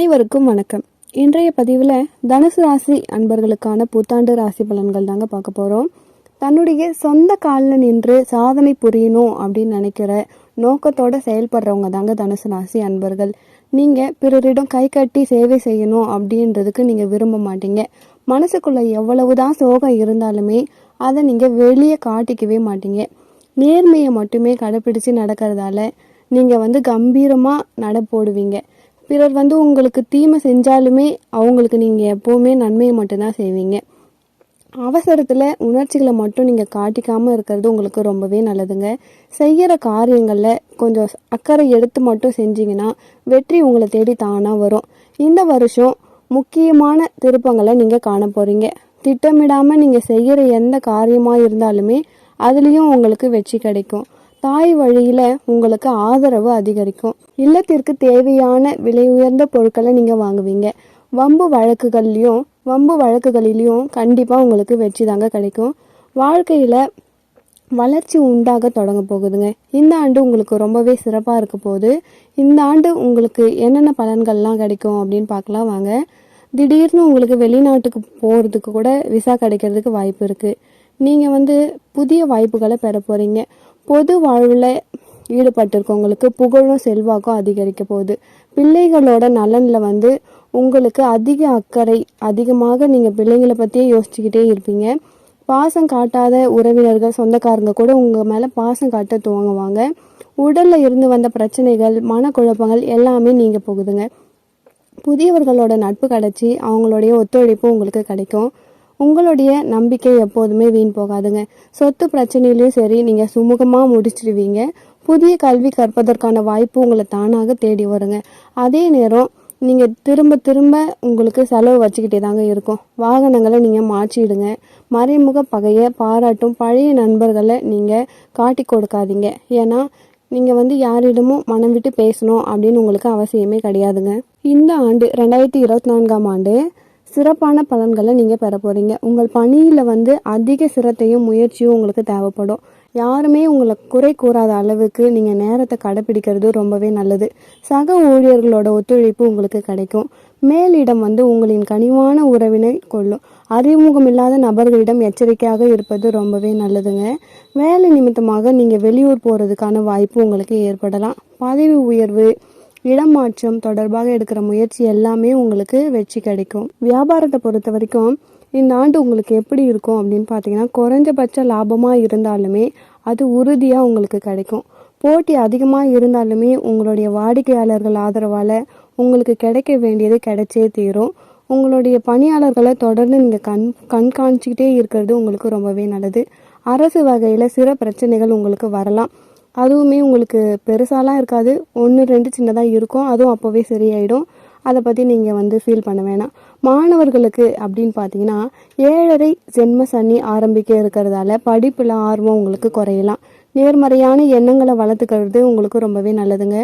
அனைவருக்கும் வணக்கம். இன்றைய பதிவில் தனுசு ராசி அன்பர்களுக்கான புத்தாண்டு ராசி பலன்கள் தாங்க பார்க்க போகிறோம் தன்னுடைய சொந்த காலில் நின்று சாதனை புரியணும் அப்படின்னு நினைக்கிற நோக்கத்தோடு செயல்படுறவங்க தாங்க தனுசு ராசி அன்பர்கள். நீங்கள் பிறரிடம் கை கட்டி சேவை செய்யணும் அப்படின்றதுக்கு நீங்கள் விரும்ப மாட்டீங்க. மனசுக்குள்ள எவ்வளவுதான் சோகம் இருந்தாலுமே அதை நீங்கள் வெளியே காட்டிக்கவே மாட்டீங்க. நேர்மையை மட்டுமே கடைப்பிடிச்சு நடக்கிறதால நீங்கள் வந்து கம்பீரமாக நட போடுவீங்க. பிறர் வந்து உங்களுக்கு தீமை செஞ்சாலுமே அவங்களுக்கு நீங்கள் எப்போவுமே நன்மையை மட்டும்தான் செய்வீங்க. அவசரத்தில் உணர்ச்சிகளை மட்டும் நீங்கள் காட்டிக்காமல் இருக்கிறது உங்களுக்கு ரொம்பவே நல்லதுங்க. செய்கிற காரியங்களில் கொஞ்சம் அக்கறை எடுத்து மட்டும் செஞ்சீங்கன்னா வெற்றி உங்களை தேடி தானாக வரும். இந்த வருஷம் முக்கியமான திருப்பங்களை நீங்கள் காண போகிறீங்க திட்டமிடாமல் நீங்கள் செய்கிற எந்த காரியமாக இருந்தாலுமே அதுலேயும் உங்களுக்கு வெற்றி கிடைக்கும். தாய் வழியில் உங்களுக்கு ஆதரவு அதிகரிக்கும். இல்லத்திற்கு தேவையான விலை உயர்ந்த பொருட்களை நீங்கள் வாங்குவீங்க. வம்பு வழக்குகள்லையும் வம்பு வழக்குகளிலையும் கண்டிப்பாக உங்களுக்கு வெற்றி தாங்க கிடைக்கும். வாழ்க்கையில் வளர்ச்சி உண்டாக தொடங்க போகுதுங்க. இந்த ஆண்டு உங்களுக்கு ரொம்பவே சிறப்பாக இருக்க போகுது. இந்த ஆண்டு உங்களுக்கு என்னென்ன பலன்கள்லாம் கிடைக்கும் அப்படின்னு பார்க்கலாம் வாங்க. திடீர்னு உங்களுக்கு வெளிநாட்டுக்கு போகிறதுக்கு கூட விசா கிடைக்கிறதுக்கு வாய்ப்பு இருக்குது நீங்கள் வந்து புதிய வாய்ப்புகளை பெற போகிறீங்க பொது வாழ்வில் ஈடுபட்டிருக்கவங்களுக்கு புகழும் செல்வாக்கும் அதிகரிக்க போகுது. பிள்ளைகளோட நலனில் வந்து உங்களுக்கு அதிக அக்கறை அதிகமாக நீங்கள் பிள்ளைங்களை பற்றியே யோசிச்சுக்கிட்டே இருப்பீங்க. பாசம் காட்டாத உறவினர்கள் சொந்தக்காரங்க கூட உங்கள் மேலே பாசம் காட்ட துவங்குவாங்க. உடலில் இருந்து வந்த பிரச்சனைகள் மனக்குழப்பங்கள் எல்லாமே நீங்கள் போகுதுங்க. புதியவர்களோட நட்பு கிடச்சி அவங்களுடைய ஒத்துழைப்பு உங்களுக்கு கிடைக்கும். உங்களுடைய நம்பிக்கை எப்போதுமே வீண் போகாதுங்க. சொத்து பிரச்சனையிலையும் சரி நீங்கள் சுமூகமாக முடிச்சிடுவீங்க புதிய கல்வி கற்பதற்கான வாய்ப்பு உங்களை தானாக தேடி வருங்க. அதே நேரம் நீங்கள் திரும்ப திரும்ப உங்களுக்கு செலவு வச்சுக்கிட்டே தாங்க இருக்கும். வாகனங்களை நீங்கள் மாற்றிடுங்க. மறைமுக பகையை பாராட்டும் பழைய நண்பர்களை நீங்கள் காட்டி கொடுக்காதீங்க. ஏன்னா நீங்கள் வந்து யாரிடமும் மனம் விட்டு பேசணும் அப்படின்னு உங்களுக்கு அவசியமே கிடையாதுங்க. இந்த ஆண்டு ரெண்டாயிரத்தி இருபத்தி நான்காம் ஆண்டு சிறப்பான பலன்களை நீங்கள் பெற போகிறீங்க உங்கள் பணியில் வந்து அதிக சிரத்தையும் முயற்சியும் உங்களுக்கு தேவைப்படும். யாருமே உங்களை குறை கூறாத அளவுக்கு நீங்கள் நேரத்தை கடைப்பிடிக்கிறது ரொம்பவே நல்லது. சக ஊழியர்களோட ஒத்துழைப்பு உங்களுக்கு கிடைக்கும். மேலிடம் வந்து உங்களின் கனிவான உறவினை கொள்ளும். அறிமுகம் இல்லாத நபர்களிடம் எச்சரிக்கையாக இருப்பது ரொம்பவே நல்லதுங்க. வேலை நிமித்தமாக நீங்கள் வெளியூர் போகிறதுக்கான வாய்ப்பு உங்களுக்கு ஏற்படலாம். பதவி உயர்வு இடம் மாற்றம் தொடர்பாக எடுக்கிற முயற்சி எல்லாமே உங்களுக்கு வெற்றி கிடைக்கும். வியாபாரத்தை பொறுத்த வரைக்கும் இந்த ஆண்டு உங்களுக்கு எப்படி இருக்கும் அப்படின்னு பார்த்தீங்கன்னா குறைஞ்சபட்ச லாபமாக இருந்தாலுமே அது உறுதியாக உங்களுக்கு கிடைக்கும். போட்டி அதிகமாக இருந்தாலுமே உங்களுடைய வாடிக்கையாளர்கள் ஆதரவால் உங்களுக்கு கிடைக்க வேண்டியது கிடைச்சே தீரும். உங்களுடைய பணியாளர்களை தொடர்ந்து நீங்கள் கண் கண்காணிச்சிக்கிட்டே இருக்கிறது உங்களுக்கு ரொம்பவே நல்லது. அரசு வகையில் சில பிரச்சனைகள் உங்களுக்கு வரலாம். அதுவுமே உங்களுக்கு பெருசாலாம் இருக்காது. ஒன்று ரெண்டு சின்னதாக இருக்கும். அதுவும் அப்போவே சரியாயிடும். அதை பற்றி நீங்கள் வந்து ஃபீல் பண்ண வேணாம். மாணவர்களுக்கு அப்படின்னு பார்த்தீங்கன்னா ஏழரை ஜென்ம சனி ஆரம்பிக்க இருக்கிறதால படிப்பில் ஆர்வம் உங்களுக்கு குறையலாம். நேர்மறையான எண்ணங்களை வளர்த்துக்கிறது உங்களுக்கு ரொம்பவே நல்லதுங்க.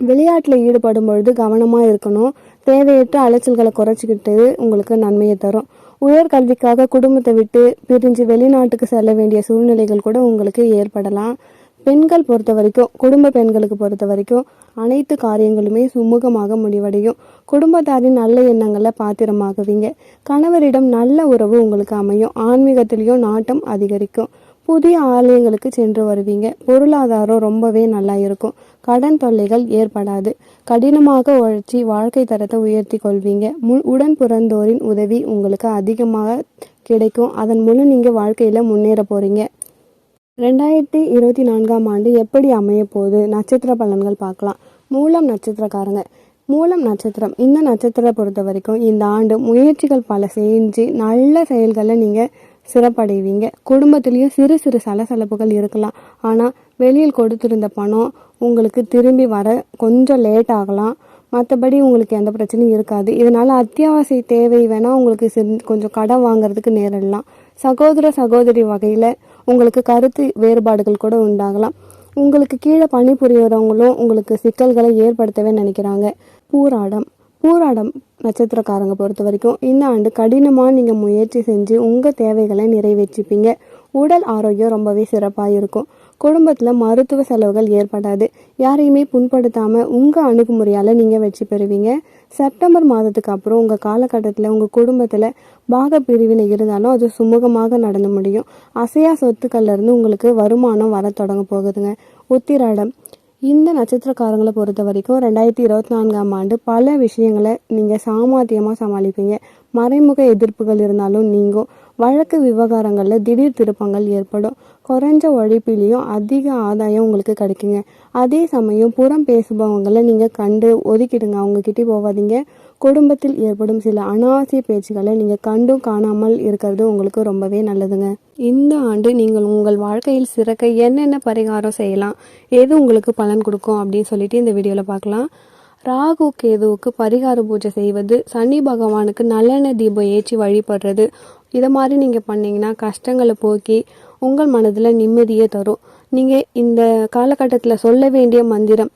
விளையாட்டில் ஈடுபடும் பொழுது கவனமாக இருக்கணும். தேவையற்ற அலைச்சல்களை குறைச்சிக்கிட்டு உங்களுக்கு நன்மையை தரும். உயர்கல்விக்காக குடும்பத்தை விட்டு பிரிஞ்சு வெளிநாட்டுக்கு செல்ல வேண்டிய சூழ்நிலைகள் கூட உங்களுக்கு ஏற்படலாம். பெண்கள் பொறுத்த வரைக்கும் குடும்ப பெண்களுக்கு பொறுத்த வரைக்கும் அனைத்து காரியங்களுமே சுமூகமாக முடிவடையும். குடும்பத்தாரின் நல்ல எண்ணங்களை பாத்திரமாகுவீங்க கணவரிடம் நல்ல உறவு உங்களுக்கு அமையும். ஆன்மீகத்திலையும் நாட்டம் அதிகரிக்கும். புதிய ஆலயங்களுக்கு சென்று வருவீங்க. பொருளாதாரம் ரொம்பவே நல்லா இருக்கும். கடன் தொல்லைகள் ஏற்படாது. கடினமாக உழைச்சி வாழ்க்கை தரத்தை உயர்த்தி கொள்வீங்க. மு உடன் பிறந்தோரின் உதவி உங்களுக்கு அதிகமாக கிடைக்கும். அதன் மூலம் நீங்கள் வாழ்க்கையில் முன்னேற போகிறீங்க ரெண்டாயிரத்தி இருபத்தி நான்காம் ஆண்டு எப்படி அமைய போகுது நட்சத்திர பலன்கள் பார்க்கலாம். மூலம் நட்சத்திரக்காரங்க. மூலம் நட்சத்திரம். இந்த நட்சத்திரத்தை பொறுத்த வரைக்கும் இந்த ஆண்டு முயற்சிகள் பல செஞ்சு நல்ல செயல்களை நீங்கள் சிறப்படைவீங்க. குடும்பத்துலேயும் சிறு சிறு சலசலப்புகள் இருக்கலாம். ஆனால் வெளியில் கொடுத்துருந்த பணம் உங்களுக்கு திரும்பி வர கொஞ்சம் லேட் ஆகலாம். மற்றபடி உங்களுக்கு எந்த பிரச்சனையும் இருக்காது. இதனால் அத்தியாவசிய தேவை வேணால் உங்களுக்கு கொஞ்சம் கடன் வாங்குறதுக்கு நேரிடலாம். சகோதர சகோதரி வகையில் உங்களுக்கு கருத்து வேறுபாடுகள் கூட உண்டாகலாம். உங்களுக்கு கீழே பணிபுரியறவங்களும் உங்களுக்கு சிக்கல்களை ஏற்படுத்தவே நினைக்கிறாங்க. பூராடம். பூராடம் நட்சத்திரக்காரங்க பொறுத்த வரைக்கும் இந்த ஆண்டு கடினமாக நீங்கள் முயற்சி செஞ்சு உங்கள் தேவைகளை நிறைவேற்றிப்பீங்க. உடல் ஆரோக்கியம் ரொம்பவே சிறப்பாக இருக்கும் குடும்பத்தில் மருத்துவ செலவுகள் ஏற்படாது. யாரையுமே புண்படுத்தாமல் உங்கள் அணுகுமுறையால் நீங்கள் வெற்றி பெறுவீங்க. செப்டம்பர் மாதத்துக்கு அப்புறம் உங்கள் காலகட்டத்தில் உங்கள் குடும்பத்தில் பாக பிரிவினை இருந்தாலும் அது சுமூகமாக நடந்து முடியும். அசையா சொத்துக்கள்லேருந்து உங்களுக்கு வருமானம் வர தொடங்க போகுதுங்க. உத்திராடம். இந்த நட்சத்திரக்காரங்களை பொறுத்த வரைக்கும் ரெண்டாயிரத்தி இருபத்தி நான்காம் ஆண்டு பல விஷயங்களை நீங்கள் சாமர்த்தியமாக சமாளிப்பீங்க. மறைமுக எதிர்ப்புகள் இருந்தாலும் நீங்கும். வழக்கு விவகாரங்களில் திடீர் திருப்பங்கள் ஏற்படும். குறைஞ்ச உழைப்பிலையும் அதிக ஆதாயம் உங்களுக்கு கிடைக்குங்க. அதே சமயம் புறம் பேசுபவங்களை நீங்கள் கண்டு ஒதுக்கிடுங்க. அவங்கக்கிட்டே போகாதீங்க குடும்பத்தில் ஏற்படும் சில அனாவசிய பேச்சுகளை நீங்கள் கண்டும் காணாமல் இருக்கிறது உங்களுக்கு ரொம்பவே நல்லதுங்க. இந்த ஆண்டு நீங்கள் உங்கள் வாழ்க்கையில் சிறக்க என்னென்ன பரிகாரம் செய்யலாம்? எது உங்களுக்கு பலன் கொடுக்கும்? அப்படின்னு சொல்லிட்டு இந்த வீடியோவில் பார்க்கலாம். ராகு கேதுவுக்கு பரிகார பூஜை செய்வது. சனி பகவானுக்கு நல்லெண்ணெய் தீபம் ஏற்றி வழிபடுறது. இதை மாதிரி நீங்கள் பண்ணிங்கன்னா கஷ்டங்களை போக்கி உங்கள் மனதில் நிம்மதியை தரும். நீங்கள் இந்த காலகட்டத்தில் சொல்ல வேண்டிய மந்திரம்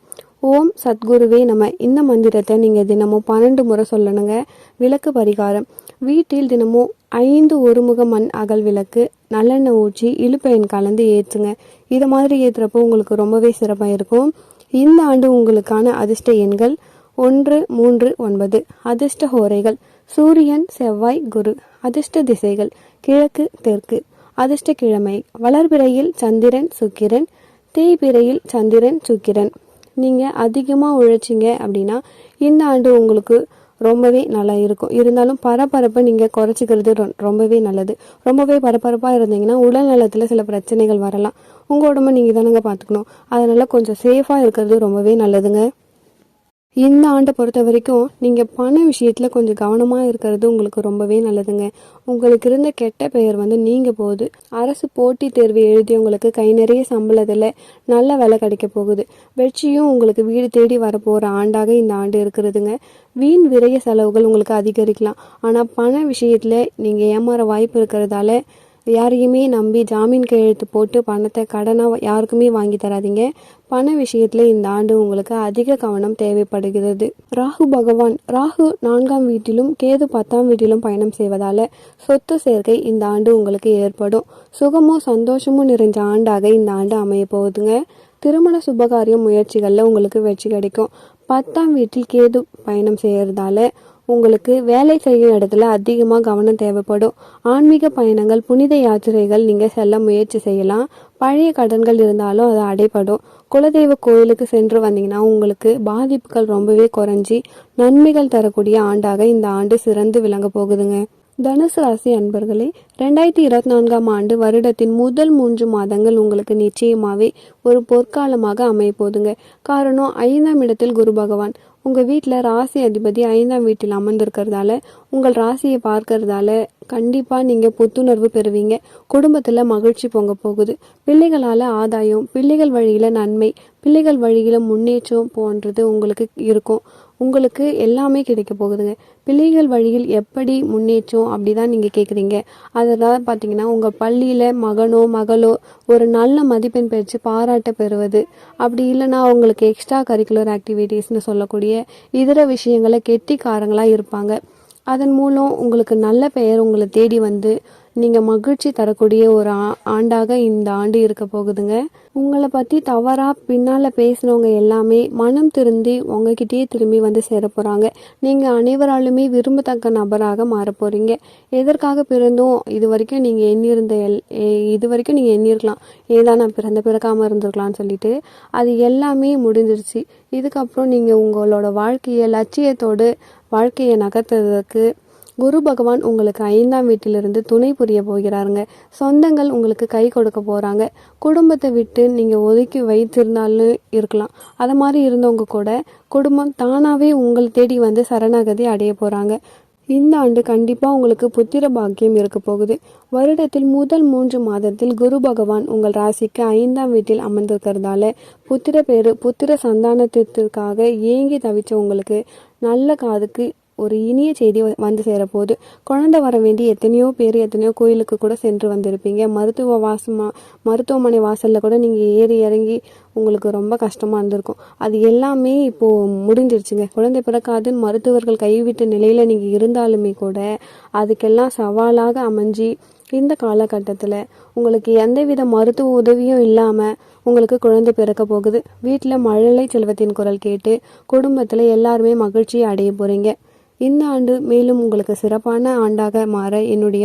ஓம் சத்குருவே நம்ம இந்த மந்திரத்தை நீங்கள் தினமும் பன்னெண்டு முறை சொல்லணுங்க. விளக்கு பரிகாரம். வீட்டில் தினமும் ஐந்து ஒருமுக மண் அகல் விளக்கு நல்லெண்ணெய் ஊற்றி இழுப்பெயின் கலந்து ஏற்றுங்க. இதை மாதிரி ஏற்றுறப்போ உங்களுக்கு ரொம்பவே சிறப்பாக இருக்கும். இந்த ஆண்டு உங்களுக்கான அதிர்ஷ்ட எண்கள் ஒன்று மூன்று ஒன்பது. அதிர்ஷ்ட ஹோரைகள் சூரியன் செவ்வாய் குரு. அதிர்ஷ்ட திசைகள் கிழக்கு தெற்கு. அதிர்ஷ்ட கிழமை வளர்பிறையில் சந்திரன் சுக்கிரன். தேய்பிறையில் சந்திரன் சுக்கிரன். நீங்கள் அதிகமாக உழைச்சிங்க அப்படின்னா இந்த ஆண்டு உங்களுக்கு ரொம்பவே நல்லா இருக்கும். இருந்தாலும் பரபரப்பை நீங்கள் குறைச்சிக்கிறது ரொம்பவே நல்லது. ரொம்பவே பரபரப்பாக இருந்தீங்கன்னா உடல் நலத்தில் சில பிரச்சனைகள் வரலாம். உங்கள் உடம்ப நீங்கள் தானங்க பார்த்துக்கணும் அதனால் கொஞ்சம் சேஃபாக இருக்கிறது ரொம்பவே நல்லதுங்க. இந்த ஆண்டை பொறுத்த வரைக்கும் நீங்கள் பண விஷயத்தில் கொஞ்சம் கவனமாக இருக்கிறது உங்களுக்கு ரொம்பவே நல்லதுங்க. உங்களுக்கு இருந்த கெட்ட பெயர் வந்து நீங்கள் போகுது. அரசு போட்டித் தேர்வு எழுதியவங்களுக்கு கை நிறைய சம்பளத்தில் நல்ல வேலை கிடைக்க போகுது. வெற்றியும் உங்களுக்கு வீடு தேடி வரப்போகிற ஆண்டாக இந்த ஆண்டு இருக்கிறதுங்க. வீண் விரைய செலவுகள் உங்களுக்கு அதிகரிக்கலாம். ஆனால் பண விஷயத்தில் நீங்கள் ஏமாற வாய்ப்பு இருக்கிறதால யாரையுமே நம்பி ஜாமீன் கையெழுத்து போட்டு பணத்தை கடனாக யாருக்குமே வாங்கி தராதீங்க. பண விஷயத்தில் இந்த ஆண்டு உங்களுக்கு அதிக கவனம் தேவைப்படுகிறது. ராகு பகவான் ராகு நான்காம் வீட்டிலும் கேது பத்தாம் வீட்டிலும் பயணம் செய்வதால சொத்து சேர்க்கை இந்த ஆண்டு உங்களுக்கு ஏற்படும். சுகமும் சந்தோஷமும் நிறைஞ்ச ஆண்டாக இந்த ஆண்டு அமைய போகுதுங்க. திருமண சுபகாரியம் முயற்சிகளில் உங்களுக்கு வெற்றி கிடைக்கும். பத்தாம் வீட்டில் கேது பயணம் செய்கிறதால உங்களுக்கு வேலை செய்யும் இடத்துல அதிகமாக கவனம் தேவைப்படும். ஆன்மீக பயணங்கள் புனித யாத்திரைகள் நீங்கள் செல்ல முயற்சி செய்யலாம். பழைய கடன்கள் இருந்தாலும் அது அடைபடும். குலதெய்வ கோயிலுக்கு சென்று வந்தீங்கன்னா உங்களுக்கு பாதிப்புகள் ரொம்பவே குறைஞ்சி நன்மைகள் தரக்கூடிய ஆண்டாக இந்த ஆண்டு சிறந்து விளங்க போகுதுங்க. தனுசு ராசி அன்பர்களே ரெண்டாயிரத்தி இருபத்தி நான்காம் ஆண்டு வருடத்தின் முதல் மூன்று மாதங்கள் உங்களுக்கு நிச்சயமாவே ஒரு பொற்காலமாக அமைய போதுங்க காரணம் ஐந்தாம் இடத்தில் குரு பகவான். உங்கள் வீட்டில் ராசி அதிபதி ஐந்தாம் வீட்டில் அமர்ந்திருக்கிறதால உங்கள் ராசியை பார்க்கறதால கண்டிப்பாக நீங்கள் புத்துணர்வு பெறுவீங்க. குடும்பத்தில் மகிழ்ச்சி பொங்க போகுது. பிள்ளைகளால் ஆதாயம் பிள்ளைகள் வழியில் நன்மை பிள்ளைகள் வழியில் முன்னேற்றம் போன்றது உங்களுக்கு இருக்கும். உங்களுக்கு எல்லாமே கிடைக்க போகுதுங்க. பிள்ளைகள் வழியில் எப்படி முன்னேற்றம் அப்படி தான் நீங்கள் கேட்குறீங்க அதனால் பார்த்தீங்கன்னா உங்கள் பள்ளியில் மகனோ மகளோ ஒரு நல்ல மதிப்பெண் பெற்று பாராட்ட பெறுவது. அப்படி இல்லைன்னா அவங்களுக்கு எக்ஸ்ட்ரா கரிக்குலர் ஆக்டிவிட்டீஸ்னு சொல்லக்கூடிய இதர விஷயங்களை கெட்டிக்காரங்களாக இருப்பாங்க. அதன் மூலம் உங்களுக்கு நல்ல பெயர் உங்களை தேடி வந்து நீங்கள் மகிழ்ச்சி தரக்கூடிய ஒரு ஆ- ஆண்டாக இந்த ஆண்டு இருக்க போகுதுங்க. உங்களை பற்றி தவறாக பின்னால் பேசினவங்க எல்லாமே மனம் திருந்தி உங்ககிட்டயே திரும்பி வந்து சேர போகிறாங்க நீங்கள் அனைவராலுமே விரும்பத்தக்க நபராக மாற போகிறீங்க எதற்காக பிறந்தோம்? இது வரைக்கும் நீங்கள் எண்ணியிருந்த எல் ஏ- இது வரைக்கும் நீங்கள் எண்ணியிருக்கலாம். ஏதா நான் பிறந்த பிறக்காமல் இருந்திருக்கலாம்னு சொல்லிட்டு அது எல்லாமே முடிஞ்சிருச்சு. இதுக்கப்புறம் நீங்கள் உங்களோட வாழ்க்கையை லட்சியத்தோடு வாழ்க்கையை நகர்த்துறதுக்கு குரு பகவான் உங்களுக்கு ஐந்தாம் வீட்டிலிருந்து துணை புரிய போகிறாருங்க. சொந்தங்கள் உங்களுக்கு கை கொடுக்க போகிறாங்க குடும்பத்தை விட்டு நீங்கள் ஒதுக்கி வைத்திருந்தாலும் இருக்கலாம். அது மாதிரி இருந்தவங்க கூட குடும்பம் தானாகவே உங்களை தேடி வந்து சரணாகதி அடைய போகிறாங்க இந்த ஆண்டு கண்டிப்பாக உங்களுக்கு புத்திர பாக்கியம் இருக்க போகுது. வருடத்தில் முதல் மூன்று மாதத்தில் குரு பகவான் உங்கள் ராசிக்கு ஐந்தாம் வீட்டில் அமர்ந்திருக்கிறதால புத்திர பேரு புத்திர சந்தானத்திற்காக ஏங்கி தவிச்ச உங்களுக்கு நல்ல காதுக்கு ஒரு இனிய செய்தி வ- வந்து சேரப்போகுது. குழந்தை வர வேண்டி எத்தனையோ பேர் எத்தனையோ கோயிலுக்கு கூட சென்று வந்திருப்பீங்க. மருத்துவ வாசமா மருத்துவமனை வாசலில் கூட நீங்கள் ஏறி இறங்கி உங்களுக்கு ரொம்ப கஷ்டமாக இருந்திருக்கும். அது எல்லாமே இப்போது முடிஞ்சிருச்சுங்க. குழந்தை பிறக்காதுன்னு மருத்துவர்கள் கைவிட்ட நிலையில் நீங்கள் இருந்தாலுமே கூட அதுக்கெல்லாம் சவாலாக அமைஞ்சு இந்த காலகட்டத்தில் உங்களுக்கு எந்தவித மருத்துவ உதவியும் இல்லாமல் உங்களுக்கு குழந்தை பிறக்க போகுது. வீட்டில் மழலை செல்வத்தின் குரல் கேட்டு குடும்பத்தில் எல்லாருமே மகிழ்ச்சியை அடைய போகிறீங்க இந்த ஆண்டு மேலும் உங்களுக்கு சிறப்பான ஆண்டாக மாற என்னுடைய